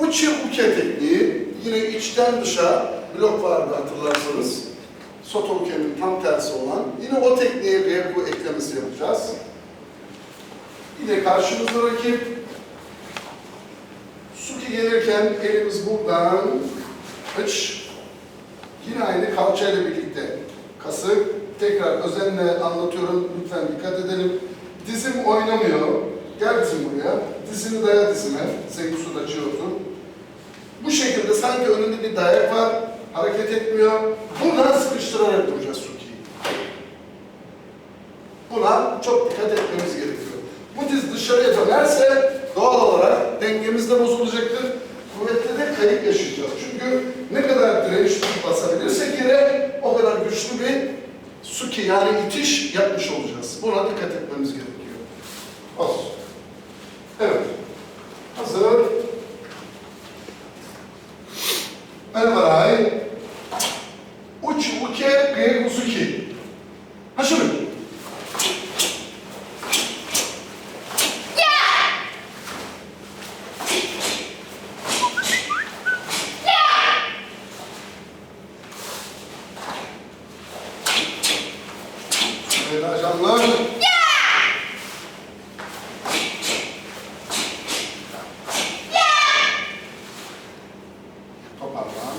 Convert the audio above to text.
Uchi uke tekniği yine içten dışa blok vardı hatırlarsanız. Soto uke'nin tam tersi olan. Yine o tekniğe ryeku eklemesi yapacağız. Yine karşımızda rakip. Suki gelirken elimiz buradan aç. Yine aynı kalçayla birlikte. Kası tekrar özenle anlatıyorum. Lütfen dikkat edelim. Dizim oynamıyor. Gel dizim buraya. Dizini daya dizime. Zengusu da çiyotu. Bu şekilde sanki önünde bir dayak var. Hareket etmiyor. Buradan sıkıştırarak duracağız Suki'yi. Buna çok dikkat etmemiz gerekiyor. Bu diz dışarıya dönerse doğal olarak dengemiz de bozulacaktır. Kuvvetli de kayıp yaşayacağız. Çünkü ne kadar direnç basabilirsek yere o kadar güçlü bir suki yani itiş yapmış olacağız. Buna dikkat etmemiz gerekiyor. Elvarai uçuke gegusuki. Haşırı. Ajanlar toparla